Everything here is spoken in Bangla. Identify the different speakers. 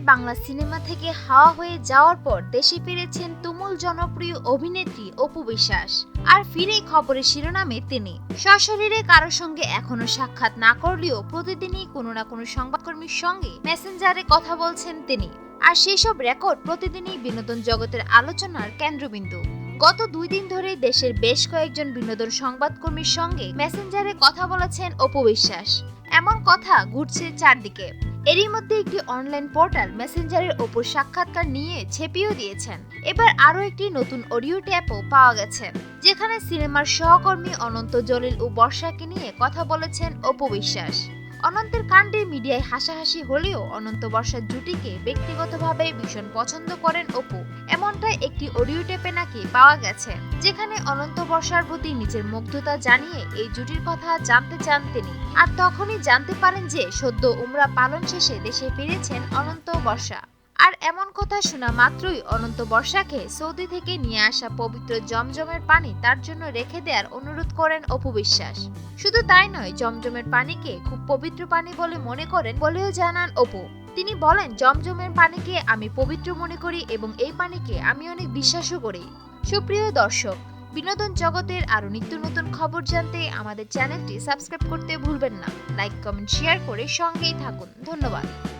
Speaker 1: বাংলা সিনেমা থেকে হাওয়া হয়ে যাওয়ার পর দেশে ফিরেছেন তুমুল জনপ্রিয় অভিনেত্রী অপু বিশ্বাস। আর ফিরে খবরের শিরোনামে তিনি। সশরীরে কারোর সঙ্গে এখনও সাক্ষাৎ না করলেও প্রতিদিনই কোনো না কোনো সংবাদকর্মীর সঙ্গে মেসেঞ্জারে কথা বলছেন তিনি। আর সেসব রেকর্ড প্রতিদিনই বিনোদন জগতের আলোচনার কেন্দ্রবিন্দু। গত দুই দিন ধরে দেশের বেশ কয়েকজন বিনোদন সংবাদকর্মীর সঙ্গে মেসেঞ্জারে কথা বলেছেন অপু বিশ্বাস। এমন কথা ঘুরছে চারদিকে। এরই মধ্যে একটি অনলাইন পোর্টাল মেসেঞ্জারের ওপর সাক্ষাৎকার নিয়ে ছেপিয়েও দিয়েছেন। এবার আরও একটি নতুন অডিও ট্যাপও পাওয়া গেছে, যেখানে সিনেমার সহকর্মী অনন্ত জলিল ও বর্ষাকে নিয়ে কথা বলেছেন অপু বিশ্বাস। অনন্তের কাণ্ডে মিডিয়ায় হাসাহাসি হলেও অনন্ত বর্ষার জুটিকে ব্যক্তিগতভাবে ভীষণ পছন্দ করেন অপু। এমনটাই একটি অডিও টেপে নাকি পাওয়া গেছে, যেখানে অনন্ত বর্ষার প্রতি নিজের মুগ্ধতা জানিয়ে এই জুটির কথা জানতে চান তিনি। আর তখনই জানতে পারেন যে সদ্য উমরা পালন শেষে দেশে ফিরেছেন অনন্ত বর্ষা। আর এমন কথা শোনা মাত্রই অনন্ত বর্ষাকে সৌদি থেকে নিয়ে আসা পবিত্র জমজমের পানি তার জন্য রেখে দেওয়ার অনুরোধ করেন অপু বিশ্বাস। শুধু তাই নয়, জমজমের পানিকে খুব পবিত্র পানি বলে মনে করেন বলেও জানান অপু। তিনি বলেন, জমজমের পানিকে আমি পবিত্র মনে করি এবং এই পানিকে আমি অনেক বিশ্বাসও করি। সুপ্রিয় দর্শক, বিনোদন জগতের আরও নিত্য নতুন খবর জানতে আমাদের চ্যানেলটি সাবস্ক্রাইব করতে ভুলবেন না। লাইক, কমেন্ট, শেয়ার করে সঙ্গেই থাকুন। ধন্যবাদ।